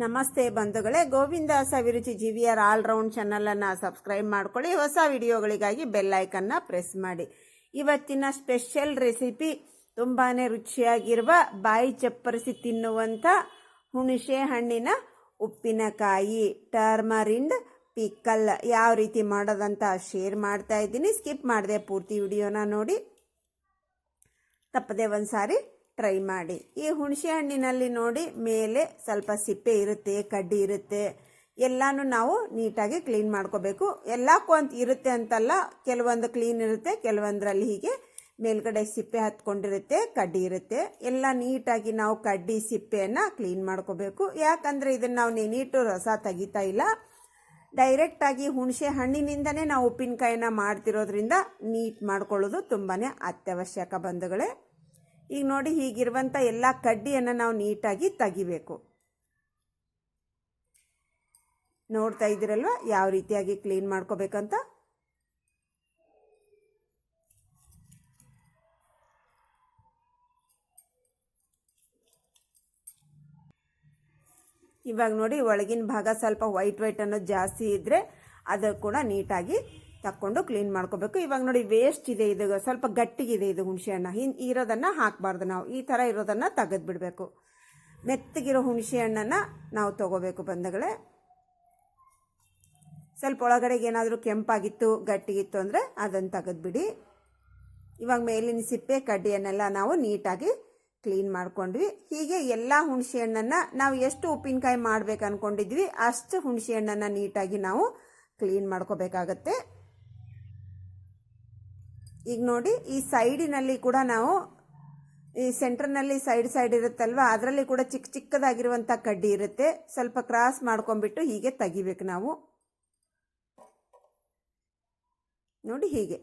ನಮಸ್ತೆ ಬಂಧುಗಳೇ. Govinda Saviruchi GVR all round ಚಾನಲನ್ನು ಸಬ್ಸ್ಕ್ರೈಬ್ ಮಾಡ್ಕೊಳ್ಳಿ. ಹೊಸ ವಿಡಿಯೋಗಳಿಗಾಗಿ ಬೆಲ್ ಐಕನ್ನ ಪ್ರೆಸ್ ಮಾಡಿ. ಇವತ್ತಿನ ಸ್ಪೆಷಲ್ ರೆಸಿಪಿ ತುಂಬಾ ರುಚಿಯಾಗಿರುವ ಬಾಯಿ ಚಪ್ಪರಿಸಿ ತಿನ್ನುವಂಥ ಹುಣಸೆ ಹಣ್ಣಿನ ಉಪ್ಪಿನಕಾಯಿ ಟರ್ಮರಿಂಡ್ ಪಿಕ್ಕಲ್ ಯಾವ ರೀತಿ ಮಾಡೋದಂತ ಶೇರ್ ಮಾಡ್ತಾ ಇದ್ದೀನಿ. ಸ್ಕಿಪ್ ಮಾಡಿದೆ ಪೂರ್ತಿ ವಿಡಿಯೋನ ನೋಡಿ. ತಪ್ಪದೆ ಒಂದು ಸಾರಿ ಟ್ರೈ ಮಾಡಿ. ಈ ಹುಣಸೆ ಹಣ್ಣಿನಲ್ಲಿ ನೋಡಿ ಮೇಲೆ ಸ್ವಲ್ಪ ಸಿಪ್ಪೆ ಇರುತ್ತೆ, ಕಡ್ಡಿ ಇರುತ್ತೆ. ಎಲ್ಲಾನು ನಾವು ನೀಟಾಗಿ ಕ್ಲೀನ್ ಮಾಡ್ಕೋಬೇಕು. ಎಲ್ಲಕ್ಕೂ ಅಂತ ಇರುತ್ತೆ ಅಂತಲ್ಲ, ಕೆಲವೊಂದು ಕ್ಲೀನ್ ಇರುತ್ತೆ, ಕೆಲವೊಂದರಲ್ಲಿ ಹೀಗೆ ಮೇಲ್ಗಡೆ ಸಿಪ್ಪೆ ಹತ್ಕೊಂಡಿರುತ್ತೆ, ಕಡ್ಡಿ ಇರುತ್ತೆ. ಎಲ್ಲ ನೀಟಾಗಿ ನಾವು ಕಡ್ಡಿ ಸಿಪ್ಪೆಯನ್ನು ಕ್ಲೀನ್ ಮಾಡ್ಕೋಬೇಕು. ಯಾಕಂದರೆ ಇದನ್ನು ನಾವು ನೆನೀಟು ರಸ ತೆಗಿತಾ ಇಲ್ಲ. ಡೈರೆಕ್ಟಾಗಿ ಹುಣಸೆ ಹಣ್ಣಿನಿಂದನೇ ನಾವು ಉಪ್ಪಿನಕಾಯಿನ ಮಾಡ್ತಿರೋದ್ರಿಂದ ನೀಟ್ ಮಾಡ್ಕೊಳ್ಳೋದು ತುಂಬಾ ಅತ್ಯವಶ್ಯಕ ಬಂಧುಗಳೇ. ಈಗ ನೋಡಿ ಹೀಗಿರುವಂಥ ಎಲ್ಲ ಕಡ್ಡಿಯನ್ನು ನಾವು ನೀಟಾಗಿ ತೆಗಿಬೇಕು. ನೋಡ್ತಾ ಇದ್ದೀರಲ್ವ? ಯಾವ ರೀತಿಯಾಗಿ ಕ್ಲೀನ್ ಮಾಡ್ಕೋಬೇಕಂತ? ಇವಾಗ ನೋಡಿ ಒಳಗಿನ ಭಾಗ ಸ್ವಲ್ಪ ವೈಟ್ ವೈಟ್ ಅನ್ನೋದು ಜಾಸ್ತಿ ಇದ್ದರೆ ಅದು ಕೂಡ ನೀಟಾಗಿ ತಕ್ಕೊಂಡು ಕ್ಲೀನ್ ಮಾಡ್ಕೋಬೇಕು. ಇವಾಗ ನೋಡಿ ವೇಸ್ಟ್ ಇದೆ, ಇದು ಸ್ವಲ್ಪ ಗಟ್ಟಿಗಿದೆ ಇದು ಹುಣಸೆ ಹಣ್ಣು. ಹಿಂಗೆ ಇರೋದನ್ನು ಹಾಕಬಾರ್ದು ನಾವು. ಈ ಥರ ಇರೋದನ್ನು ತೆಗೆದು ಬಿಡಬೇಕು. ಮೆತ್ತಗಿರೋ ಹುಣಸೆ ಹಣ್ಣನ್ನು ನಾವು ತಗೋಬೇಕು ಬಂದಗಳೇ ಸ್ವಲ್ಪ ಒಳಗಡೆಗೆ ಏನಾದರೂ ಕೆಂಪಾಗಿತ್ತು, ಗಟ್ಟಿಗಿತ್ತು ಅಂದರೆ ಅದನ್ನು ತೆಗೆದುಬಿಡಿ ಇವಾಗ ಮೇಲಿನ ಸಿಪ್ಪೆ, ಕಡ್ಡಿಯನ್ನೆಲ್ಲ ನಾವು ನೀಟಾಗಿ ಕ್ಲೀನ್ ಮಾಡ್ಕೊಂಡ್ವಿ. ಹೀಗೆ ಎಲ್ಲ ಹುಣಸೆ ಹಣ್ಣನ್ನು ನಾವು ಎಷ್ಟು ಉಪ್ಪಿನಕಾಯಿ ಮಾಡ್ಬೇಕು ಅಂದ್ಕೊಂಡಿದ್ವಿ ಅಷ್ಟು ಹುಣಸೆ ಹಣ್ಣನ್ನು ನೀಟಾಗಿ ನಾವು ಕ್ಲೀನ್ ಮಾಡ್ಕೋಬೇಕಾಗತ್ತೆ. ಈಗ ನೋಡಿ, ಈ ಸೈಡಿನಲ್ಲಿ ಕೂಡ ನಾವು, ಈ ಸೆಂಟರ್ನಲ್ಲಿ ಸೈಡ್ ಸೈಡ್ ಇರುತ್ತಲ್ವ, ಅದರಲ್ಲಿ ಕೂಡ ಚಿಕ್ಕ ಚಿಕ್ಕದಾಗಿರುವಂಥ ಕಡ್ಡಿ ಇರುತ್ತೆ. ಸ್ವಲ್ಪ ಕ್ರಾಸ್ ಮಾಡ್ಕೊಂಡ್ಬಿಟ್ಟು ಹೀಗೆ ತೆಗಿಬೇಕು ನಾವು. ನೋಡಿ ಹೀಗೆ.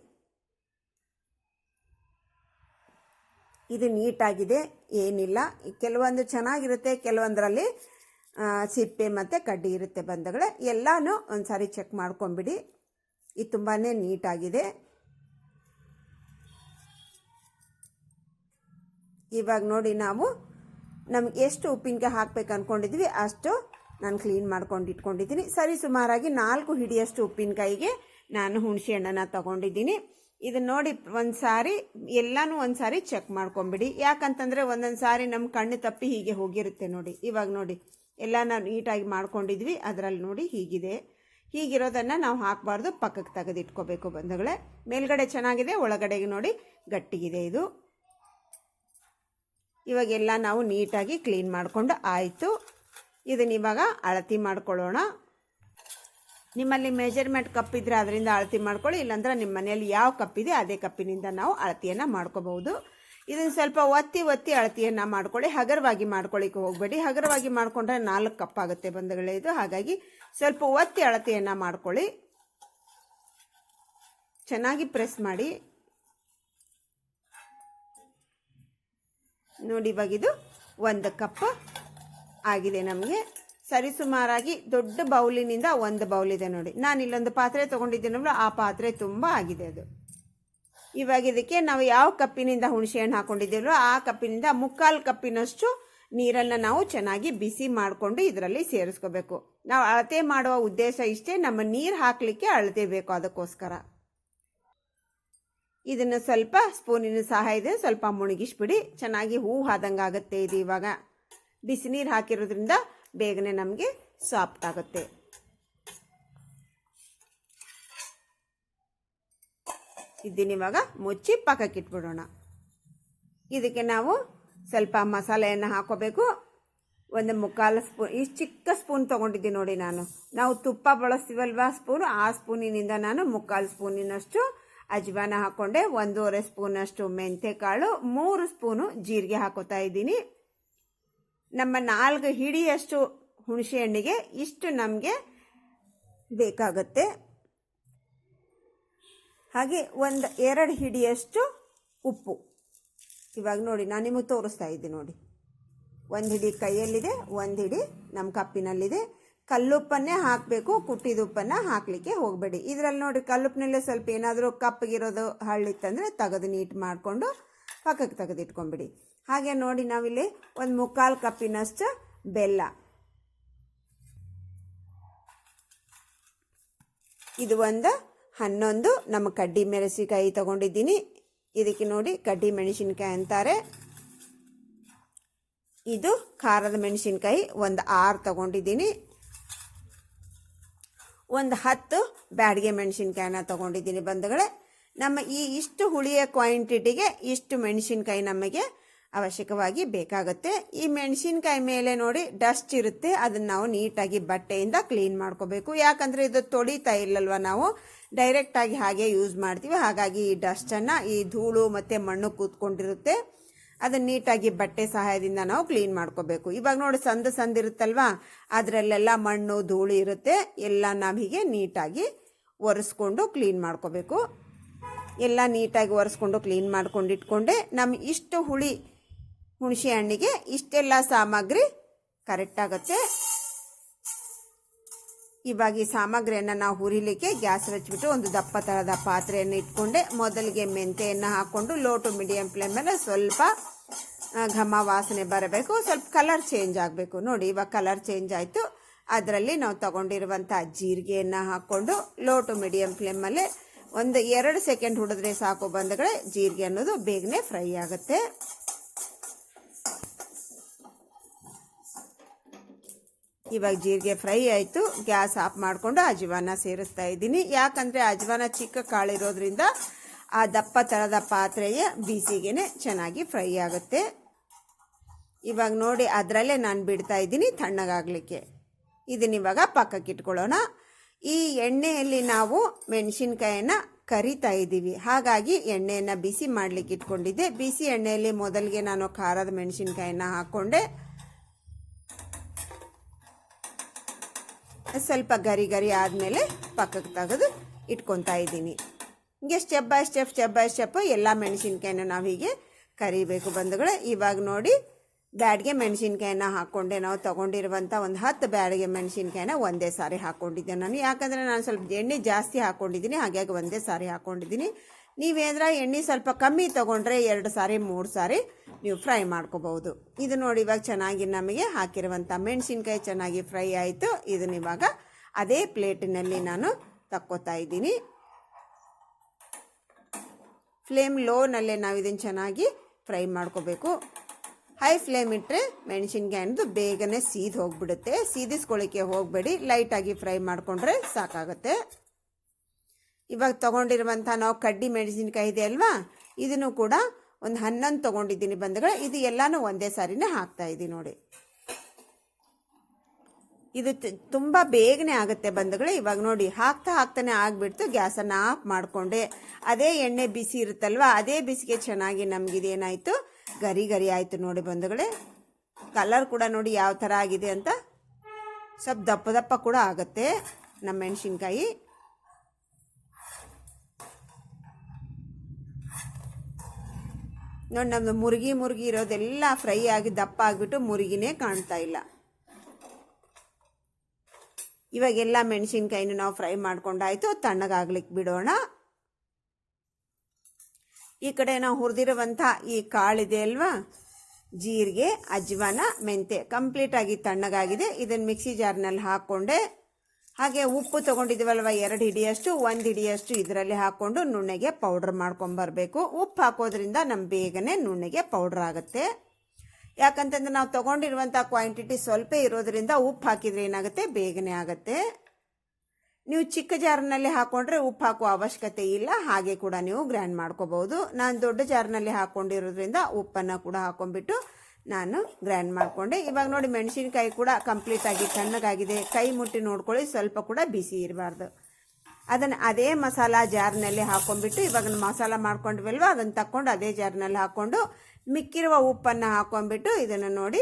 ಇದು ನೀಟಾಗಿದೆ, ಏನಿಲ್ಲ. ಕೆಲವೊಂದು ಚೆನ್ನಾಗಿರುತ್ತೆ, ಕೆಲವೊಂದರಲ್ಲಿ ಸಿಪ್ಪೆ ಮತ್ತು ಕಡ್ಡಿ ಇರುತ್ತೆ ಬಂದಗಳೇ ಎಲ್ಲನೂ ಒಂದು ಸಾರಿ ಚೆಕ್ ಮಾಡ್ಕೊಂಬಿಡಿ ಇದು ತುಂಬಾ ನೀಟಾಗಿದೆ. ಇವಾಗ ನೋಡಿ ನಾವು ನಮ್ಗೆ ಎಷ್ಟು ಉಪ್ಪಿನಕಾಯಿ ಹಾಕ್ಬೇಕು ಅಂದ್ಕೊಂಡಿದ್ವಿ ಅಷ್ಟು ನಾನು ಕ್ಲೀನ್ ಮಾಡ್ಕೊಂಡು ಇಟ್ಕೊಂಡಿದ್ದೀನಿ. ಸರಿ, ಸುಮಾರಾಗಿ ನಾಲ್ಕು ಹಿಡಿಯಷ್ಟು ಉಪ್ಪಿನಕಾಯಿಗೆ ನಾನು ಹುಣಸೆ ಹಣ್ಣನ್ನು ತಗೊಂಡಿದ್ದೀನಿ. ಇದನ್ನ ನೋಡಿ ಒಂದು ಸಾರಿ, ಎಲ್ಲನೂ ಒಂದು ಸಾರಿ ಚೆಕ್ ಮಾಡ್ಕೊಂಬಿಡಿ. ಯಾಕಂತಂದರೆ ಒಂದೊಂದು ಸಾರಿ ನಮ್ಮ ಕಣ್ಣು ತಪ್ಪಿ ಹೀಗೆ ಹೋಗಿರುತ್ತೆ ನೋಡಿ. ಇವಾಗ ನೋಡಿ, ಎಲ್ಲ ನಾವು ನೀಟಾಗಿ ಮಾಡ್ಕೊಂಡಿದ್ವಿ, ಅದರಲ್ಲಿ ನೋಡಿ ಹೀಗಿದೆ. ಹೀಗಿರೋದನ್ನು ನಾವು ಹಾಕಬಾರ್ದು ಪಕ್ಕಕ್ಕೆ ತೆಗೆದಿಟ್ಕೋಬೇಕು ಬಂಧುಗಳೇ. ಮೇಲ್ಗಡೆ ಚೆನ್ನಾಗಿದೆ, ಒಳಗಡೆಗೆ ನೋಡಿ ಗಟ್ಟಿಗಿದೆ ಇದು. ಇವಾಗೆಲ್ಲ ನಾವು ನೀಟಾಗಿ ಕ್ಲೀನ್ ಮಾಡಿಕೊಂಡು ಆಯಿತು. ಇದನ್ನ ಇವಾಗ ಅಳತಿ ಮಾಡ್ಕೊಳ್ಳೋಣ. ನಿಮ್ಮಲ್ಲಿ ಮೆಜರ್ಮೆಂಟ್ ಕಪ್ ಇದ್ದರೆ ಅದರಿಂದ ಅಳತಿ ಮಾಡ್ಕೊಳ್ಳಿ, ಇಲ್ಲಾಂದ್ರೆ ನಿಮ್ಮ ಮನೆಯಲ್ಲಿ ಯಾವ ಕಪ್ ಇದೆ ಅದೇ ಕಪ್ಪಿನಿಂದ ನಾವು ಅಳತಿಯನ್ನು ಮಾಡ್ಕೋಬಹುದು. ಇದನ್ನು ಸ್ವಲ್ಪ ಒತ್ತಿ ಒತ್ತಿ ಅಳತಿಯನ್ನು ಮಾಡ್ಕೊಳ್ಳಿ. ಹಗರವಾಗಿ ಮಾಡ್ಕೊಳ್ಳಿಕ್ಕೆ ಹೋಗಬೇಡಿ. ಹಗರವಾಗಿ ಮಾಡಿಕೊಂಡ್ರೆ ನಾಲ್ಕು ಕಪ್ ಆಗುತ್ತೆ ಬಂಧುಗಳೇ ಇದು. ಹಾಗಾಗಿ ಸ್ವಲ್ಪ ಒತ್ತಿ ಅಳತಿಯನ್ನು ಮಾಡ್ಕೊಳ್ಳಿ. ಚೆನ್ನಾಗಿ ಪ್ರೆಸ್ ಮಾಡಿ. ನೋಡಿ ಇವಾಗ ಇದು ಒಂದು ಕಪ್ ಆಗಿದೆ ನಮಗೆ. ಸರಿಸುಮಾರಾಗಿ ದೊಡ್ಡ ಬೌಲಿನಿಂದ ಒಂದು ಬೌಲ್ ಇದೆ ನೋಡಿ. ನಾನು ಇಲ್ಲೊಂದು ಪಾತ್ರೆ ತೊಗೊಂಡಿದ್ದೀನಲ್ಲ ಆ ಪಾತ್ರೆ ತುಂಬ ಆಗಿದೆ ಅದು. ಇವಾಗ ಇದಕ್ಕೆ ನಾವು ಯಾವ ಕಪ್ಪಿನಿಂದ ಹುಣಸೆ ಹಣ್ಣು ಹಾಕೊಂಡಿದ್ದೀವೋ, ಆ ಕಪ್ಪಿನಿಂದ ಮುಕ್ಕಾಲು ಕಪ್ಪಿನಷ್ಟು ನೀರನ್ನು ನಾವು ಚೆನ್ನಾಗಿ ಬಿಸಿ ಮಾಡಿಕೊಂಡು ಇದರಲ್ಲಿ ಸೇರಿಸ್ಕೋಬೇಕು. ನಾವು ಅಳತೆ ಮಾಡುವ ಉದ್ದೇಶ ಇಷ್ಟೇ, ನಮ್ಮ ನೀರು ಹಾಕಲಿಕ್ಕೆ ಅಳತೆ ಬೇಕು ಅದಕ್ಕೋಸ್ಕರ. ಇದನ್ನು ಸ್ವಲ್ಪ ಸ್ಪೂನಿನ ಸಹಾಯದಿಂದ ಸ್ವಲ್ಪ ಮುಳುಗಿಸ್ಬಿಡಿ ಚೆನ್ನಾಗಿ ಹೂ ಆದಂಗೆ ಆಗುತ್ತೆ ಇದು ಇವಾಗ. ಬಿಸಿ ನೀರು ಹಾಕಿರೋದ್ರಿಂದ ಬೇಗನೆ ನಮಗೆ ಸಾಫ್ಟ್ ಆಗುತ್ತೆ. ಇದನ್ನ ಇವಾಗ ಮುಚ್ಚಿ ಪಕ್ಕಕ್ಕೆ ಇಟ್ಬಿಡೋಣ. ಇದಕ್ಕೆ ನಾವು ಸ್ವಲ್ಪ ಮಸಾಲೆಯನ್ನು ಹಾಕೋಬೇಕು. ಒಂದು ಮುಕ್ಕಾಲು ಸ್ಪೂನ್ ಇಷ್ಟು ಚಿಕ್ಕ ಸ್ಪೂನ್ ತೊಗೊಂಡಿದ್ದೀನಿ ನೋಡಿ ನಾನು. ನಾವು ತುಪ್ಪ ಬಳಸ್ತೀವಲ್ವಾ ಸ್ಪೂನು? ಆ ಸ್ಪೂನಿನಿಂದ ನಾನು ಮುಕ್ಕಾಲು ಸ್ಪೂನಿನಷ್ಟು ಅಜ್ವಾನ ಹಾಕೊಂಡೆ, ಒಂದೂವರೆ ಸ್ಪೂನಷ್ಟು ಮೆಂತೆಕಾಳು, ಮೂರು ಸ್ಪೂನು ಜೀರಿಗೆ ಹಾಕೋತಾ ಇದ್ದೀನಿ. ನಮ್ಮ ನಾಲ್ಕು ಹಿಡಿಯಷ್ಟು ಹುಣಸೆ ಹಣ್ಣಿಗೆ ಇಷ್ಟು ನಮಗೆ ಬೇಕಾಗುತ್ತೆ. ಹಾಗೆ ಒಂದು ಎರಡು ಹಿಡಿಯಷ್ಟು ಉಪ್ಪು. ಇವಾಗ ನೋಡಿ, ನಾನು ನಿಮಗೆ ತೋರಿಸ್ತಾ ಇದ್ದೀನಿ ನೋಡಿ. ಒಂದು ಹಿಡಿ ಕೈಯಲ್ಲಿದೆ, ಒಂದು ಹಿಡಿ ನಮ್ಮ ಕಪ್ಪಿನಲ್ಲಿದೆ. ಕಲ್ಲುಪ್ಪನ್ನೇ ಹಾಕಬೇಕು ಕುಟ್ಟಿದುಪ್ಪನ್ನು ಹಾಕಲಿಕ್ಕೆ ಹೋಗಬೇಡಿ. ಇದರಲ್ಲಿ ನೋಡಿ ಕಲ್ಲುಪ್ಪಿನಲ್ಲೇ ಸ್ವಲ್ಪ ಏನಾದರೂ ಕಪ್ಪಗಿರೋದು ಹಳ್ಳಿತ್ತಂದರೆ ತೆಗೆದು ನೀಟ್ ಮಾಡಿಕೊಂಡು ಪಕ್ಕಕ್ಕೆ ತೆಗೆದಿಟ್ಕೊಂಬಿಡಿ. ಹಾಗೆ ನೋಡಿ ನಾವಿಲ್ಲಿ ಒಂದು ಮುಕ್ಕಾಲು ಕಪ್ಪಿನಷ್ಟು ಬೆಲ್ಲ. ಇದು ಒಂದು, ಹನ್ನೊಂದು, ನಮ್ಮ ಕಡ್ಡಿ ಮೆಣಸಿನಕಾಯಿ ತಗೊಂಡಿದ್ದೀನಿ. ಇದಕ್ಕೆ ನೋಡಿ ಕಡ್ಡಿ ಮೆಣಸಿನಕಾಯಿ ಅಂತಾರೆ. ಇದು ಖಾರದ ಮೆಣಸಿನಕಾಯಿ, ಒಂದು ಆರು ತಗೊಂಡಿದ್ದೀನಿ. ಒಂದು ಹತ್ತು ಬ್ಯಾಡಿಗೆ ಮೆಣಸಿನ್ಕಾಯಿನ ತಗೊಂಡಿದ್ದೀನಿ ಬಂಧುಗಳೇ. ನಮ್ಮ ಈ ಇಷ್ಟು ಹುಳಿಯ ಕ್ವಾಂಟಿಟಿಗೆ ಇಷ್ಟು ಮೆಣಸಿನ್ಕಾಯಿ ನಮಗೆ ಅವಶ್ಯಕವಾಗಿ ಬೇಕಾಗುತ್ತೆ. ಈ ಮೆಣಸಿನ್ಕಾಯಿ ಮೇಲೆ ನೋಡಿ ಡಸ್ಟ್ ಇರುತ್ತೆ. ಅದನ್ನ ನಾವು ನೀಟಾಗಿ ಬಟ್ಟೆಯಿಂದ ಕ್ಲೀನ್ ಮಾಡ್ಕೋಬೇಕು. ಯಾಕಂದರೆ ಇದು ತೊಳಿತಾ ಇಲ್ಲಲ್ವ ನಾವು? ಡೈರೆಕ್ಟಾಗಿ ಹಾಗೆ ಯೂಸ್ ಮಾಡ್ತೀವಿ. ಹಾಗಾಗಿ ಈ ಡಸ್ಟನ್ನು ಈ ಧೂಳು ಮತ್ತು ಮಣ್ಣು ಕೂತ್ಕೊಂಡಿರುತ್ತೆ. ಅದನ್ನ ನೀಟಾಗಿ ಬಟ್ಟೆ ಸಹಾಯದಿಂದ ನಾವು ಕ್ಲೀನ್ ಮಾಡ್ಕೋಬೇಕು. ಇವಾಗ ನೋಡಿ ಸಂದ ಸಂದಿರುತ್ತಲ್ವಾ? ಅದರಲ್ಲೆಲ್ಲ ಮಣ್ಣು, ಧೂಳು ಇರುತ್ತೆ. ಎಲ್ಲ ನಾವೀಗೆ ನೀಟಾಗಿ ಒರೆಸ್ಕೊಂಡು ಕ್ಲೀನ್ ಮಾಡ್ಕೋಬೇಕು. ಎಲ್ಲ ನೀಟಾಗಿ ಒರೆಸ್ಕೊಂಡು ಕ್ಲೀನ್ ಮಾಡ್ಕೊಂಡು ಇಟ್ಕೊಂಡೆ ನಮ್ಮ ಇಷ್ಟು ಹುಳಿ ಹುಣಸೆ ಹಣ್ಣಿಗೆ ಇಷ್ಟೆಲ್ಲ ಸಾಮಗ್ರಿ ಕರೆಕ್ಟ್ ಆಗುತ್ತೆ. ಇವಾಗ ಈ ಸಾಮಗ್ರಿಯನ್ನು ನಾವು ಹುರಿಲಿಕ್ಕೆ ಗ್ಯಾಸ್ ಹಚ್ಚಿಬಿಟ್ಟು ಒಂದು ದಪ್ಪ ಥರದ ಪಾತ್ರೆಯನ್ನು ಇಟ್ಕೊಂಡೆ. ಮೊದಲಿಗೆ ಮೆಂತೆಯನ್ನು ಹಾಕ್ಕೊಂಡು ಲೋ ಟು ಮೀಡಿಯಂ ಫ್ಲೇಮಲ್ಲಿ ಸ್ವಲ್ಪ ಘಮ ವಾಸನೆ ಬರಬೇಕು. ಸ್ವಲ್ಪ ಕಲರ್ ಚೇಂಜ್ ಆಗಬೇಕು. ನೋಡಿ, ಇವಾಗ ಕಲರ್ ಚೇಂಜ್ ಆಯಿತು. ಅದರಲ್ಲಿ ನಾವು ತಗೊಂಡಿರುವಂಥ ಜೀರಿಗೆಯನ್ನು ಹಾಕ್ಕೊಂಡು ಲೋ ಟು ಮೀಡಿಯಂ ಫ್ಲೇಮಲ್ಲಿ ಒಂದು ಎರಡು ಸೆಕೆಂಡ್ ಹುಡಿದ್ರೆ ಸಾಕು ಬಂದಗಳೇ ಜೀರಿಗೆ ಅನ್ನೋದು ಬೇಗನೆ ಫ್ರೈ ಆಗುತ್ತೆ. ಇವಾಗ ಜೀರಿಗೆ ಫ್ರೈ ಆಯಿತು, ಗ್ಯಾಸ್ ಆಫ್ ಮಾಡಿಕೊಂಡು ಅಜ್ವಾನ ಸೇರಿಸ್ತಾ ಇದ್ದೀನಿ. ಯಾಕಂದರೆ ಅಜ್ವಾನ ಚಿಕ್ಕ ಕಾಳಿರೋದ್ರಿಂದ ಆ ದಪ್ಪ ಥರದ ಪಾತ್ರೆಯ ಬೀಸಿಗೆನೆ ಚೆನ್ನಾಗಿ ಫ್ರೈ ಆಗುತ್ತೆ. ಇವಾಗ ನೋಡಿ, ಅದರಲ್ಲೇ ನಾನು ಬಿಡ್ತಾ ಇದ್ದೀನಿ ತಣ್ಣಗಾಗಲಿಕ್ಕೆ. ಇದನ್ನ ಇವಾಗ ಪಕ್ಕಕ್ಕೆ ಇಟ್ಕೊಳ್ಳೋಣ. ಈ ಎಣ್ಣೆಯಲ್ಲಿ ನಾವು ಮೆಣಸಿನ್ಕಾಯನ್ನ ಕರಿತಾ ಇದ್ದೀವಿ. ಹಾಗಾಗಿ ಎಣ್ಣೆಯನ್ನು ಬಿಸಿ ಮಾಡಲಿಕ್ಕೆ ಇಟ್ಕೊಂಡಿದ್ದೆ. ಬಿಸಿ ಎಣ್ಣೆಯಲ್ಲಿ ಮೊದಲಿಗೆ ನಾನು ಖಾರದ ಮೆಣಸಿನ್ಕಾಯನ್ನ ಹಾಕ್ಕೊಂಡೆ ಸ್ವಲ್ಪ ಗರಿ ಗರಿ ಆದಮೇಲೆ ಪಕ್ಕಕ್ಕೆ ತೆಗೆದು ಇಟ್ಕೊತಾ ಇದ್ದೀನಿ. ಹೀಗೆ step by step step by step ಎಲ್ಲ ಮೆಣಸಿನ್ಕಾಯಿನ ನಾವು ಹೀಗೆ ಕರಿಬೇಕು ಬಂಧುಗಳೇ. ಇವಾಗ ನೋಡಿ, ಬ್ಯಾಡಿಗೆ ಮೆಣಸಿನ್ಕಾಯಿನ ಹಾಕ್ಕೊಂಡೆ. ನಾವು ತೊಗೊಂಡಿರುವಂಥ ಒಂದು ಹತ್ತು ಬ್ಯಾಡಿಗೆ ಮೆಣಸಿನ್ಕಾಯಿನ ಒಂದೇ ಸಾರಿ ಹಾಕ್ಕೊಂಡಿದ್ದೆ ನಾನು. ಯಾಕಂದರೆ ನಾನು ಸ್ವಲ್ಪ ಎಣ್ಣೆ ಜಾಸ್ತಿ ಹಾಕ್ಕೊಂಡಿದ್ದೀನಿ ಹಾಗಾಗಿ ಒಂದೇ ಸಾರಿ ಹಾಕ್ಕೊಂಡಿದ್ದೀನಿ ನೀವೇಂದ್ರೆ ಎಣ್ಣೆ ಸ್ವಲ್ಪ ಕಮ್ಮಿ ತೊಗೊಂಡ್ರೆ ಎರಡು ಸಾರಿ, ಮೂರು ಸಾರಿ ನೀವು ಫ್ರೈ ಮಾಡ್ಕೋಬಹುದು. ಇದು ನೋಡಿ ಇವಾಗ ಚೆನ್ನಾಗಿ ನಮಗೆ ಹಾಕಿರುವಂಥ ಮೆಣಸಿನ್ಕಾಯಿ ಚೆನ್ನಾಗಿ ಫ್ರೈ ಆಯಿತು. ಇದನ್ನ ಇವಾಗ ಅದೇ ಪ್ಲೇಟಿನಲ್ಲಿ ನಾನು ತಕ್ಕೋತಾ ಇದ್ದೀನಿ. ಫ್ಲೇಮ್ ಲೋನಲ್ಲೇ ನಾವು ಇದನ್ನು ಚೆನ್ನಾಗಿ ಫ್ರೈ ಮಾಡ್ಕೋಬೇಕು. ಹೈ ಫ್ಲೇಮ್ ಇಟ್ಟರೆ ಮೆಣಸಿನ್ಕಾಯಿ ಅನ್ನೋದು ಬೇಗನೆ ಸೀದ್ ಹೋಗ್ಬಿಡುತ್ತೆ. ಸೀದಿಸ್ಕೊಳ್ಳಿಕ್ಕೆ ಹೋಗಬೇಡಿ. ಲೈಟಾಗಿ ಫ್ರೈ ಮಾಡಿಕೊಂಡ್ರೆ ಸಾಕಾಗುತ್ತೆ. ಇವಾಗ ತಗೊಂಡಿರುವಂಥ ನಾವು ಕಡ್ಡಿ ಮೆಣಸಿನ್ಕಾಯಿ ಇದೆ ಅಲ್ವಾ? ಇದನ್ನು ಕೂಡ ಒಂದು ಹನ್ನೊಂದು ತೊಗೊಂಡಿದ್ದೀನಿ ಬಂಧುಗಳು. ಇದು ಎಲ್ಲನೂ ಒಂದೇ ಸಾರಿನೇ ಹಾಕ್ತಾ ಇದ್ದೀನಿ ನೋಡಿ. ಇದು ತುಂಬ ಬೇಗನೆ ಆಗುತ್ತೆ ಬಂಧುಗಳು. ಇವಾಗ ನೋಡಿ, ಹಾಕ್ತಾ ಹಾಕ್ತಾನೆ ಆಗಿಬಿಡ್ತು. ಗ್ಯಾಸನ್ನು ಆಫ್ ಮಾಡಿಕೊಂಡೆ. ಅದೇ ಎಣ್ಣೆ ಬಿಸಿ ಇರುತ್ತಲ್ವ? ಅದೇ ಬಿಸಿಗೆ ಚೆನ್ನಾಗಿ ನಮಗಿದೇನಾಯಿತು ಗರಿ ಗರಿ ಆಯಿತು ನೋಡಿ ಬಂಧುಗಳೇ. ಕಲರ್ ಕೂಡ ನೋಡಿ ಯಾವ ಥರ ಆಗಿದೆ ಅಂತ. ಸ್ವಲ್ಪ ದಪ್ಪ ದಪ್ಪ ಕೂಡ ಆಗುತ್ತೆ ನಮ್ಮ ಮೆಣಸಿನ್ಕಾಯಿ. ನೋಡಿ ನಮ್ಮದು ಮುರುಗಿ ಮುರುಗಿ ಇರೋದೆಲ್ಲ ಫ್ರೈ ಆಗಿ ದಪ್ಪ ಆಗಿಬಿಟ್ಟು ಮುರುಗಿನೇ ಕಾಣ್ತಾ ಇಲ್ಲ. ಇವಾಗೆಲ್ಲ ಮೆಣಸಿನ್ಕಾಯಿನ ನಾವು ಫ್ರೈ ಮಾಡ್ಕೊಂಡಾಯಿತು ತಣ್ಣಗಾಗ್ಲಿಕ್ಕೆ ಬಿಡೋಣ. ಈ ಕಡೆ ನಾವು ಹುರಿದಿರುವಂಥ ಈ ಕಾಳಿದೆ ಅಲ್ವಾ? ಜೀರಿಗೆ, ಅಜ್ವಾನ ಮೆಂತೆ ಕಂಪ್ಲೀಟ್ ಆಗಿ ತಣ್ಣಗಾಗಿದೆ. ಇದನ್ನು ಮಿಕ್ಸಿ ಜಾರ್ನಲ್ಲಿ ಹಾಕ್ಕೊಂಡೆ. ಹಾಗೆ ಉಪ್ಪು ತೊಗೊಂಡಿದ್ದೀವಲ್ವ? ಎರಡು ಹಿಡಿಯಷ್ಟು, ಒಂದು ಹಿಡಿಯಷ್ಟು ಇದರಲ್ಲಿ ಹಾಕ್ಕೊಂಡು ನುಣ್ಣಗೆ ಪೌಡ್ರ್ ಮಾಡ್ಕೊಂಬರ್ಬೇಕು ಉಪ್ಪು ಹಾಕೋದ್ರಿಂದ ನಮ್ಮ ಬೇಗನೆ ನುಣ್ಣಗೆ ಪೌಡ್ರ್ ಆಗುತ್ತೆ. ಯಾಕಂತಂದ್ರೆ ನಾವು ತಗೊಂಡಿರುವಂಥ ಕ್ವಾಂಟಿಟಿ ಸ್ವಲ್ಪ ಇರೋದ್ರಿಂದ ಉಪ್ಪು ಹಾಕಿದರೆ ಏನಾಗುತ್ತೆ? ಬೇಗನೆ ಆಗುತ್ತೆ. ನೀವು ಚಿಕ್ಕ ಜಾರ್ನಲ್ಲಿ ಹಾಕೊಂಡ್ರೆ ಉಪ್ಪು ಹಾಕುವ ಅವಶ್ಯಕತೆ ಇಲ್ಲ. ಹಾಗೆ ಕೂಡ ನೀವು ಗ್ರ್ಯಾಂಡ್ ಮಾಡ್ಕೋಬಹುದು. ನಾನು ದೊಡ್ಡ ಜಾರ್ನಲ್ಲಿ ಹಾಕೊಂಡಿರೋದ್ರಿಂದ ಉಪ್ಪನ್ನು ಕೂಡ ಹಾಕೊಂಡ್ಬಿಟ್ಟು ನಾನು ಗ್ರೈಂಡ್ ಮಾಡಿಕೊಂಡೆ. ಇವಾಗ ನೋಡಿ ಮೆಣಸಿನಕಾಯಿ ಕೂಡ ಕಂಪ್ಲೀಟ್ ಆಗಿ ತಣ್ಣಗಾಗಿದೆ. ಕೈ ಮುಟ್ಟಿ ನೋಡ್ಕೊಳ್ಳಿ, ಸ್ವಲ್ಪ ಕೂಡ ಬಿಸಿ ಇರಬಾರ್ದು. ಅದನ್ನು ಅದೇ ಮಸಾಲ ಜಾರ್ನಲ್ಲಿ ಹಾಕೊಂಡ್ಬಿಟ್ಟು ಇವಾಗ ಮಸಾಲ ಮಾಡ್ಕೊಂಡ್ವಲ್ವ, ಅದನ್ನು ತಕ್ಕೊಂಡು ಅದೇ ಜಾರ್ನಲ್ಲಿ ಹಾಕ್ಕೊಂಡು ಮಿಕ್ಕಿರುವ ಉಪ್ಪನ್ನು ಹಾಕೊಂಡ್ಬಿಟ್ಟು ಇದನ್ನು ನೋಡಿ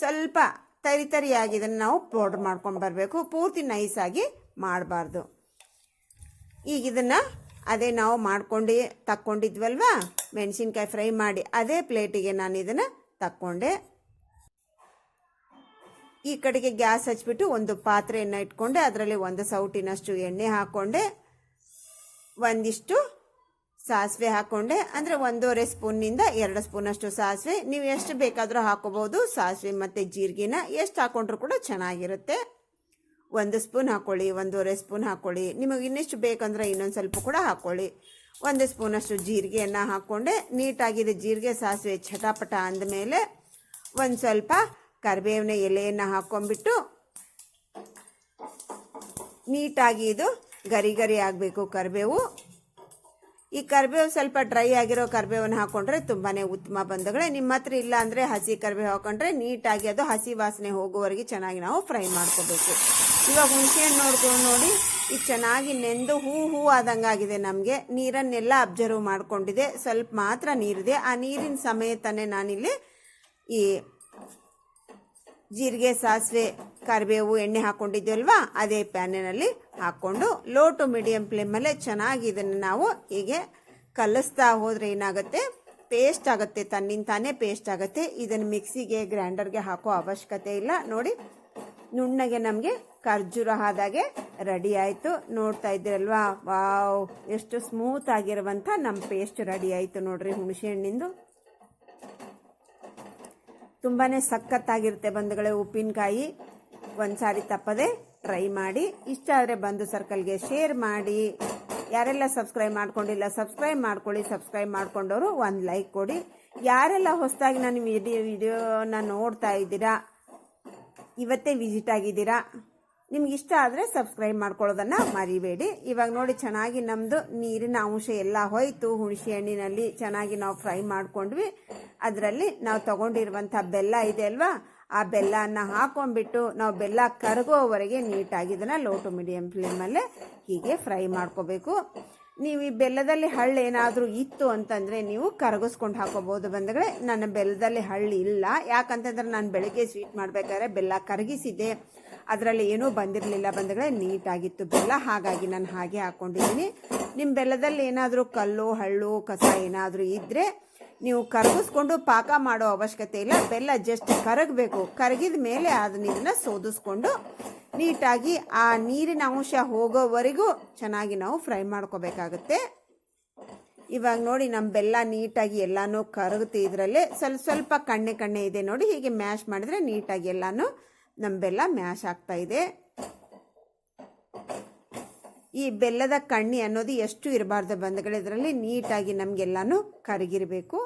ಸ್ವಲ್ಪ ತರಿ ತರಿಯಾಗಿ ಇದನ್ನು ನಾವು ಪೌಡ್ರ್ ಮಾಡ್ಕೊಂಡು ಬರಬೇಕು. ಪೂರ್ತಿ ನೈಸಾಗಿ ಮಾಡಬಾರ್ದು. ಈಗ ಇದನ್ನು ಅದೇ ನಾವು ಮಾಡ್ಕೊಂಡು ತಕ್ಕೊಂಡಿದ್ವಲ್ವಾ, ಮೆಣಸಿನ್ಕಾಯಿ ಫ್ರೈ ಮಾಡಿ ಅದೇ ಪ್ಲೇಟಿಗೆ ನಾನು ಇದನ್ನು ತಕ್ಕೊಂಡೆ. ಈ ಕಡೆಗೆ ಗ್ಯಾಸ್ ಹಚ್ಬಿಟ್ಟು ಒಂದು ಪಾತ್ರೆಯನ್ನು ಇಟ್ಕೊಂಡೆ. ಅದರಲ್ಲಿ ಒಂದು ಸೌಟಿನಷ್ಟು ಎಣ್ಣೆ ಹಾಕ್ಕೊಂಡೆ ಒಂದಿಷ್ಟು ಸಾಸಿವೆ ಹಾಕ್ಕೊಂಡೆ ಅಂದರೆ ಒಂದೂವರೆ ಸ್ಪೂನ್ನಿಂದ ಎರಡು ಸ್ಪೂನಷ್ಟು ಸಾಸಿವೆ. ನೀವು ಎಷ್ಟು ಬೇಕಾದರೂ ಹಾಕೋಬೋದು ಸಾಸಿವೆ ಮತ್ತು ಜೀರಿಗೆನ ಎಷ್ಟು ಹಾಕ್ಕೊಂಡ್ರು ಕೂಡ ಚೆನ್ನಾಗಿರುತ್ತೆ. ಒಂದು ಸ್ಪೂನ್ ಹಾಕ್ಕೊಳ್ಳಿ ಒಂದೂವರೆ ಸ್ಪೂನ್ ಹಾಕ್ಕೊಳ್ಳಿ ನಿಮಗೆ ಇನ್ನಿಷ್ಟು ಬೇಕಂದ್ರೆ ಇನ್ನೊಂದು ಸ್ವಲ್ಪ ಕೂಡ ಹಾಕ್ಕೊಳ್ಳಿ ಒಂದು ಸ್ಪೂನಷ್ಟು ಜೀರಿಗೆಯನ್ನು ಹಾಕ್ಕೊಂಡೆ ನೀಟಾಗಿದೆ ಜೀರಿಗೆ ಸಾಸಿವೆ ಚಟಾಪಟ ಅಂದಮೇಲೆ ಒಂದು ಸ್ವಲ್ಪ ಕರಿಬೇವಿನ ಎಲೆಯನ್ನು ಹಾಕ್ಕೊಂಬಿಟ್ಟು ನೀಟಾಗಿ ಇದು ಗರಿ ಗರಿ ಆಗಬೇಕು ಕರಿಬೇವು. ಈ ಕರಿಬೇವು ಸ್ವಲ್ಪ ಡ್ರೈ ಆಗಿರೋ ಕರಿಬೇವನ್ನು ಹಾಕ್ಕೊಂಡ್ರೆ ತುಂಬಾ ಉತ್ತಮ ಬಂಧುಗಳೇ. ನಿಮ್ಮ ಹತ್ರ ಇಲ್ಲ ಅಂದರೆ ಹಸಿ ಕರಿಬೇವು ಹಾಕೊಂಡ್ರೆ ನೀಟಾಗಿ ಅದು ಹಸಿ ವಾಸನೆ ಹೋಗುವವರೆಗೆ ಚೆನ್ನಾಗಿ ನಾವು ಫ್ರೈ ಮಾಡ್ಕೋಬೇಕು. ಇವಾಗ ಹುಣಸೆ ಹಣ್ಣು ನೋಡ್ಕೊಂಡು ನೋಡಿ. ಇದು ಚೆನ್ನಾಗಿ ನೆಂದು ಹೂ ಹೂ ಆದಂಗಾಗಿದೆ ನಮಗೆ. ನೀರನ್ನೆಲ್ಲ ಅಬ್ಸರ್ವ್ ಮಾಡಿಕೊಂಡಿದೆ. ಸ್ವಲ್ಪ ಮಾತ್ರ ನೀರಿದೆ. ಆ ನೀರಿನ ಸಮೇತನೇ ನಾನಿಲ್ಲಿ ಈ ಜೀರಿಗೆ, ಸಾಸಿವೆ, ಕರಿಬೇವು ಎಣ್ಣೆ ಹಾಕೊಂಡಿದ್ದೀವಲ್ವಾ ಅದೇ ಪ್ಯಾನಿನಲ್ಲಿ ಹಾಕ್ಕೊಂಡು ಲೋ ಟು ಮೀಡಿಯಂ ಫ್ಲೇಮಲ್ಲೇ ಚೆನ್ನಾಗಿ ಇದನ್ನು ನಾವು ಹೀಗೆ ಕಲಿಸ್ತಾ ಹೋದರೆ ಏನಾಗುತ್ತೆ? ಪೇಸ್ಟ್ ಆಗುತ್ತೆ. ತನ್ನಿಂದ ತಾನೇ ಪೇಸ್ಟ್ ಆಗುತ್ತೆ. ಇದನ್ನು ಮಿಕ್ಸಿಗೆ ಗ್ರೈಂಡರ್ಗೆ ಹಾಕೋ ಅವಶ್ಯಕತೆ ಇಲ್ಲ. ನೋಡಿ, ನುಣ್ಣಗೆ ನಮಗೆ ಖರ್ಜೂರ ಆದಾಗೆ ರೆಡಿ ಆಯಿತು. ನೋಡ್ತಾ ಇದ್ದೀರಲ್ವಾ? ವಾವ್, ಎಷ್ಟು ಸ್ಮೂತ್ ಆಗಿರುವಂಥ ನಮ್ಮ ಪೇಸ್ಟ್ ರೆಡಿ ಆಯಿತು ನೋಡ್ರಿ ಹುಣಸೆ ಹಣ್ಣಿಂದು. ತುಂಬಾ ಸಖತ್ತಾಗಿರುತ್ತೆ ಬಂಧುಗಳೇ ಉಪ್ಪಿನಕಾಯಿ. ಒಂದು ಸಾರಿ ತಪ್ಪದೆ ಟ್ರೈ ಮಾಡಿ. ಇಷ್ಟ ಆದರೆ ಬಂದು ಸರ್ಕಲ್ಗೆ ಶೇರ್ ಮಾಡಿ. ಯಾರೆಲ್ಲ ಸಬ್ಸ್ಕ್ರೈಬ್ ಮಾಡ್ಕೊಂಡಿಲ್ಲ ಸಬ್ಸ್ಕ್ರೈಬ್ ಮಾಡ್ಕೊಳ್ಳಿ. ಸಬ್ಸ್ಕ್ರೈಬ್ ಮಾಡ್ಕೊಂಡವರು ಒಂದು ಲೈಕ್ ಕೊಡಿ. ಯಾರೆಲ್ಲ ಹೊಸದಾಗಿ ನಾನು ವಿಡಿಯೋ ವಿಡಿಯೋನ ನೋಡ್ತಾ ಇದ್ದೀರಾ, ಇವತ್ತೇ ವಿಸಿಟ್ ಆಗಿದ್ದೀರಾ ನಿಮ್ಗೆ ಇಷ್ಟ ಆದರೆ ಸಬ್ಸ್ಕ್ರೈಬ್ ಮಾಡ್ಕೊಳ್ಳೋದನ್ನು ಮರಿಬೇಡಿ. ಇವಾಗ ನೋಡಿ ಚೆನ್ನಾಗಿ ನಮ್ಮದು ನೀರಿನ ಅಂಶ ಎಲ್ಲ ಹೋಯಿತು. ಹುಣಸೆ ಹಣ್ಣಿನಲ್ಲಿ ಚೆನ್ನಾಗಿ ನಾವು ಫ್ರೈ ಮಾಡ್ಕೊಂಡ್ವಿ. ಅದರಲ್ಲಿ ನಾವು ತಗೊಂಡಿರುವಂಥ ಬೆಲ್ಲ ಇದೆ ಅಲ್ವಾ? ಆ ಬೆಲ್ಲನ ಹಾಕೊಂಡ್ಬಿಟ್ಟು ನಾವು ಬೆಲ್ಲ ಕರಗೋವರೆಗೆ ನೀಟಾಗಿ ಇದನ್ನು ಲೋ ಟು ಮೀಡಿಯಂ ಫ್ಲೇಮಲ್ಲೇ ಹೀಗೆ ಫ್ರೈ ಮಾಡ್ಕೋಬೇಕು. ನೀವು ಈ ಬೆಲ್ಲದಲ್ಲಿ ಹಳ್ಳು ಏನಾದರೂ ಇತ್ತು ಅಂತಂದರೆ ನೀವು ಕರಗಿಸ್ಕೊಂಡು ಹಾಕೋಬೋದು ಬಂದಗಳೇ ನನ್ನ ಬೆಲ್ಲದಲ್ಲಿ ಹಳ್ಳು ಇಲ್ಲ. ಯಾಕಂತಂದ್ರೆ ನಾನು ಬೆಳಗ್ಗೆ ಸ್ವೀಟ್ ಮಾಡಬೇಕಾದ್ರೆ ಬೆಲ್ಲ ಕರಗಿಸಿದ್ದೆ. ಅದರಲ್ಲಿ ಏನೂ ಬಂದಿರಲಿಲ್ಲ ಬಂದಗಳೇ ನೀಟಾಗಿತ್ತು ಬೆಲ್ಲ. ಹಾಗಾಗಿ ನಾನು ಹಾಗೆ ಹಾಕ್ಕೊಂಡಿದ್ದೀನಿ ನಿಮ್ಮ ಬೆಲ್ಲದಲ್ಲಿ ಏನಾದರೂ ಕಲ್ಲು, ಹಳ್ಳು, ಕಸ ಏನಾದರೂ ಇದ್ದರೆ ನೀವು ಕರಗಿಸ್ಕೊಂಡು ಪಾಕ ಮಾಡೋ ಅವಶ್ಯಕತೆ ಇಲ್ಲ. ಬೆಲ್ಲ ಜಸ್ಟ್ ಕರಗಬೇಕು. ಕರಗಿದ ಮೇಲೆ ಅದನ್ನ ಇದನ್ನು ಸೋದಿಸ್ಕೊಂಡು ನೀಟಾಗಿ ಆ ನೀರಿನ ಅಂಶ ಹೋಗೋವರೆಗೂ ಚೆನ್ನಾಗಿ ನಾವು ಫ್ರೈ ಮಾಡ್ಕೋಬೇಕಾಗುತ್ತೆ. ಇವಾಗ ನೋಡಿ ನಮ್ಮ ಬೆಲ್ಲ ನೀಟಾಗಿ ಎಲ್ಲನೂ ಕರಗುತ್ತೆ ಇದರಲ್ಲೇ ಸ್ವಲ್ಪ ಸ್ವಲ್ಪ ಕಣ್ಣೆ ಕಣ್ಣೆ ಇದೆ ನೋಡಿ. ಹೀಗೆ ಮ್ಯಾಶ್ ಮಾಡಿದ್ರೆ ನೀಟಾಗಿ ಎಲ್ಲಾನು ನಮ್ಮ ಬೆಲ್ಲ ಮ್ಯಾಶ್ ಆಗ್ತಾ ಇದೆ. ಈ ಬೆಲ್ಲದ ಕಣ್ಣಿ ಅನ್ನೋದು ಎಷ್ಟು ಇರಬಾರ್ದು ಬಂಧುಗಳು, ಇದರಲ್ಲಿ ನೀಟಾಗಿ ನಮಗೆಲ್ಲಾನು ಕರಗಿರಬೇಕು.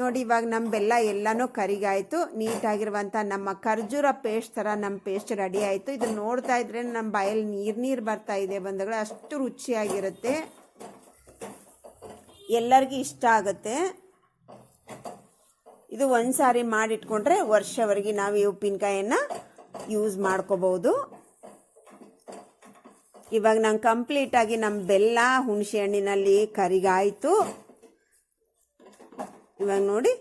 ನೋಡಿ, ಇವಾಗ ನಮ್ಮ ಬೆಲ್ಲ ಎಲ್ಲನೂ ಕರಿಗಾಯಿತು. ನೀಟಾಗಿರುವಂಥ ನಮ್ಮ ಖರ್ಜೂರ ಪೇಸ್ಟ್ ಥರ ನಮ್ಮ ಪೇಸ್ಟ್ ರೆಡಿ ಆಯಿತು. ಇದು ನೋಡ್ತಾ ಇದ್ರೆ ನಮ್ಮ ಬಾಯಲ್ಲಿ ನೀರು ನೀರು ಬರ್ತಾ ಇದೆ ಬಂಧುಗಳು, ಅಷ್ಟು ರುಚಿಯಾಗಿರುತ್ತೆ. ಎಲ್ಲರಿಗೂ ಇಷ್ಟ ಆಗುತ್ತೆ. ಇದು ಒಂದು ಸಾರಿ ಮಾಡಿಟ್ಕೊಂಡ್ರೆ ವರ್ಷವರೆಗೆ ನಾವು ಈ ಉಪ್ಪಿನಕಾಯನ್ನ ಯೂಸ್ ಮಾಡ್ಕೋಬಹುದು. ಇವಾಗ ನಂಗೆ ಕಂಪ್ಲೀಟಾಗಿ ನಮ್ಮ ಬೆಲ್ಲ ಹುಣಸೆ ಹಣ್ಣಿನಲ್ಲಿ ಕರಿಗಾಯಿತು. ಇವಾಗ ನೋಡಿ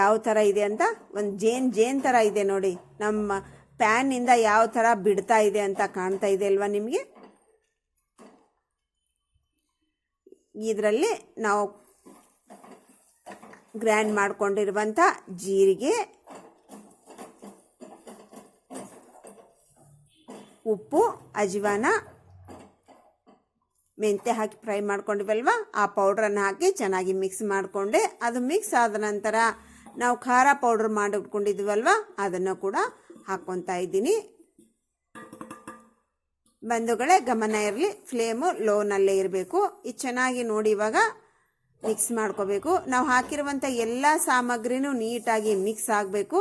ಯಾವ ಥರ ಇದೆ ಅಂತ, ಒಂದು ಜೇನ್ ಜೇನ್ ಥರ ಇದೆ ನೋಡಿ. ನಮ್ಮ ಪ್ಯಾನಿಂದ ಯಾವ ಥರ ಬಿಡ್ತಾ ಇದೆ ಅಂತ ಕಾಣ್ತಾ ಇದೆ ಅಲ್ವಾ ನಿಮಗೆ? ಇದರಲ್ಲಿ ನಾವು ಗ್ರ್ಯಾಂಡ್ ಮಾಡಿಕೊಂಡಿರುವಂಥ ಜೀರಿಗೆ, ಉಪ್ಪು, ಅಜಿವಾನ, ಮೆಂತ್ಯ ಹಾಕಿ ಫ್ರೈ ಮಾಡ್ಕೊಂಡಿವಲ್ವ? ಆ ಪೌಡ್ರನ್ನು ಹಾಕಿ ಚೆನ್ನಾಗಿ ಮಿಕ್ಸ್ ಮಾಡಿಕೊಂಡೆ. ಅದು ಮಿಕ್ಸ್ ಆದ ನಂತರ ನಾವು ಖಾರ ಪೌಡ್ರ್ ಮಾಡಿಟ್ಕೊಂಡಿದ್ವಲ್ವ? ಅದನ್ನು ಕೂಡ ಹಾಕ್ಕೊತಾ ಇದ್ದೀನಿ. ಬಂಧುಗಳೇ, ಗಮನ ಇರಲಿ. ಫ್ಲೇಮು ಲೋನಲ್ಲೇ ಇರಬೇಕು. ಇದು ಚೆನ್ನಾಗಿ ನೋಡಿ ಇವಾಗ ಮಿಕ್ಸ್ ಮಾಡ್ಕೋಬೇಕು. ನಾವು ಹಾಕಿರುವಂಥ ಎಲ್ಲ ಸಾಮಗ್ರಿನೂ ನೀಟಾಗಿ ಮಿಕ್ಸ್ ಆಗಬೇಕು.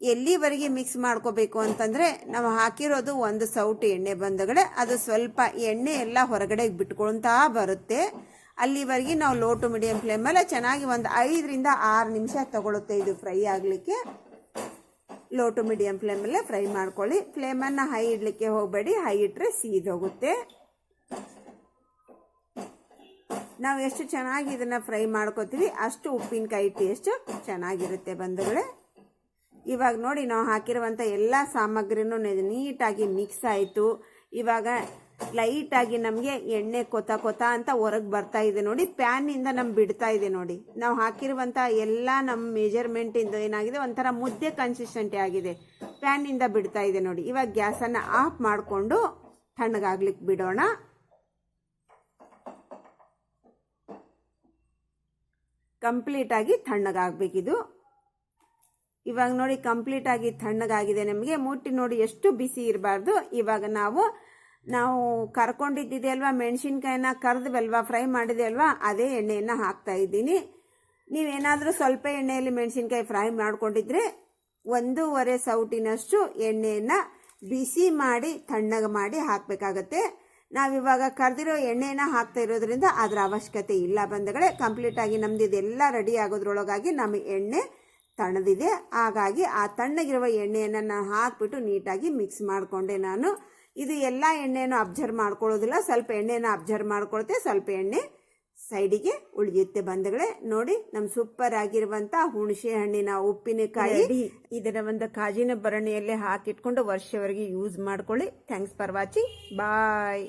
ಎಲ್ಲಿವರೆಗೆ ಮಿಕ್ಸ್ ಮಾಡ್ಕೋಬೇಕು ಅಂತಂದರೆ ನಾವು ಹಾಕಿರೋದು ಒಂದು ಸೌಟು ಎಣ್ಣೆ ಬಂದಗಡೆ, ಅದು ಸ್ವಲ್ಪ ಎಣ್ಣೆ ಎಲ್ಲ ಹೊರಗಡೆ ಬಿಟ್ಕೊಳ್ತಾ ಬರುತ್ತೆ. ಅಲ್ಲಿವರೆಗೆ ನಾವು ಲೋ ಟು ಮೀಡಿಯಂ ಫ್ಲೇಮಲ್ಲಿ ಚೆನ್ನಾಗಿ ಒಂದು ಐದರಿಂದ ಆರು ನಿಮಿಷ ತಗೊಳುತ್ತೆ ಇದು ಫ್ರೈ ಆಗಲಿಕ್ಕೆ. ಲೋ ಟು ಮೀಡಿಯಂ ಫ್ಲೇಮಲ್ಲೇ ಫ್ರೈ ಮಾಡ್ಕೊಳ್ಳಿ. ಫ್ಲೇಮನ್ನು ಹೈ ಇಡಲಿಕ್ಕೆ ಹೋಗಬೇಡಿ. ಹೈ ಇಟ್ಟರೆ ಸೀದೋಗುತ್ತೆ. ನಾವು ಎಷ್ಟು ಚೆನ್ನಾಗಿ ಇದನ್ನು ಫ್ರೈ ಮಾಡ್ಕೋತೀವಿ, ಅಷ್ಟು ಉಪ್ಪಿನಕಾಯಿ ಟೇಸ್ಟ್ ಚೆನ್ನಾಗಿರುತ್ತೆ ಬಂಧುಗಳೇ. ಇವಾಗ ನೋಡಿ, ನಾವು ಹಾಕಿರುವಂಥ ಎಲ್ಲ ಸಾಮಗ್ರಿನೂ ನೀಟಾಗಿ ಮಿಕ್ಸ್ ಆಯಿತು. ಇವಾಗ ಲೈಟಾಗಿ ನಮಗೆ ಎಣ್ಣೆ ಕೊತ ಕೊತ ಅಂತ ಹೊರಗೆ ಬರ್ತಾ ಇದೆ ನೋಡಿ ಪ್ಯಾನಿಂದ ನಮ್ಮ ಬಿಡ್ತಾ ಇದೆ ನೋಡಿ. ನಾವು ಹಾಕಿರುವಂಥ ಎಲ್ಲ ನಮ್ಮ ಮೆಜರ್ಮೆಂಟಿಂದ ಏನಾಗಿದೆ, ಒಂಥರ ಮುದ್ದೆ ಕನ್ಸಿಸ್ಟೆಂಟಿ ಆಗಿದೆ. ಪ್ಯಾನಿಂದ ಬಿಡ್ತಾ ಇದೆ ನೋಡಿ. ಇವಾಗ ಗ್ಯಾಸನ್ನು ಆಫ್ ಮಾಡಿಕೊಂಡು ತಣ್ಣಗಾಗ್ಲಿಕ್ಕೆ ಬಿಡೋಣ. ಕಂಪ್ಲೀಟಾಗಿ ತಣ್ಣಗಾಗಬೇಕಿದು. ಇವಾಗ ನೋಡಿ ಕಂಪ್ಲೀಟ್ ಆಗಿ ತಣ್ಣಗಾಗಿದೆ ನಮಗೆ. ಮುಟ್ಟಿ ನೋಡಿ ಎಷ್ಟು ಬಿಸಿ ಇರಬಾರ್ದು. ಇವಾಗ ನಾವು ನಾವು ಕರ್ಕೊಂಡಿದ್ದಿದೆ ಅಲ್ವಾ ಮೆಣಸಿನ್ಕಾಯಿನ ಕರೆದ್ವಲ್ವಾ, ಫ್ರೈ ಮಾಡಿದೆ ಅಲ್ವಾ ಅದೇ ಎಣ್ಣೆಯನ್ನು ಹಾಕ್ತಾ ಇದ್ದೀನಿ. ನೀವೇನಾದರೂ ಸ್ವಲ್ಪ ಎಣ್ಣೆಯಲ್ಲಿ ಮೆಣಸಿನ್ಕಾಯಿ ಫ್ರೈ ಮಾಡಿಕೊಂಡಿದ್ರೆ ಒಂದೂವರೆ ಸೌಟಿನಷ್ಟು ಎಣ್ಣೆಯನ್ನು ಬಿಸಿ ಮಾಡಿ, ತಣ್ಣಗೆ ಮಾಡಿ ಹಾಕಬೇಕಾಗತ್ತೆ. ನಾವಿವಾಗ ಕರೆದಿರೋ ಎಣ್ಣೆನ ಹಾಕ್ತಾ ಇರೋದ್ರಿಂದ ಅದರ ಅವಶ್ಯಕತೆ ಇಲ್ಲ ಬಂದಗಳೇ ಕಂಪ್ಲೀಟಾಗಿ ನಮ್ದು ಇದೆಲ್ಲ ರೆಡಿ ಆಗೋದ್ರೊಳಗಾಗಿ ನಮ್ಮ ಎಣ್ಣೆ ತಣ್ಣದಿದೆ ಹಾಗಾಗಿ ಆ ತಣ್ಣಗಿರುವ ಎಣ್ಣೆಯನ್ನು ನಾನು ಹಾಕ್ಬಿಟ್ಟು ನೀಟಾಗಿ ಮಿಕ್ಸ್ ಮಾಡಿಕೊಂಡೆ ನಾನು. ಇದು ಎಲ್ಲ ಎಣ್ಣೆಯನ್ನು ಅಬ್ಸರ್ವ್ ಮಾಡ್ಕೊಳ್ಳೋದಿಲ್ಲ. ಸ್ವಲ್ಪ ಎಣ್ಣೆನ ಅಬ್ಸರ್ವ್ ಮಾಡ್ಕೊಳ್ತೆ, ಸ್ವಲ್ಪ ಎಣ್ಣೆ ಸೈಡಿಗೆ ಉಳಿಯುತ್ತೆ ಬಂದಗಳೇ ನೋಡಿ ನಮ್ಮ ಸೂಪರ್ ಆಗಿರುವಂಥ ಹುಣಸೆ ಹಣ್ಣಿನ ಉಪ್ಪಿನಕಾಯಿ. ಇದರ ಒಂದು ಕಾಜಿನ ಭರಣಿಯಲ್ಲಿ ಹಾಕಿಟ್ಕೊಂಡು ವರ್ಷವರೆಗೆ ಯೂಸ್ ಮಾಡ್ಕೊಳ್ಳಿ. Thanks for watching bye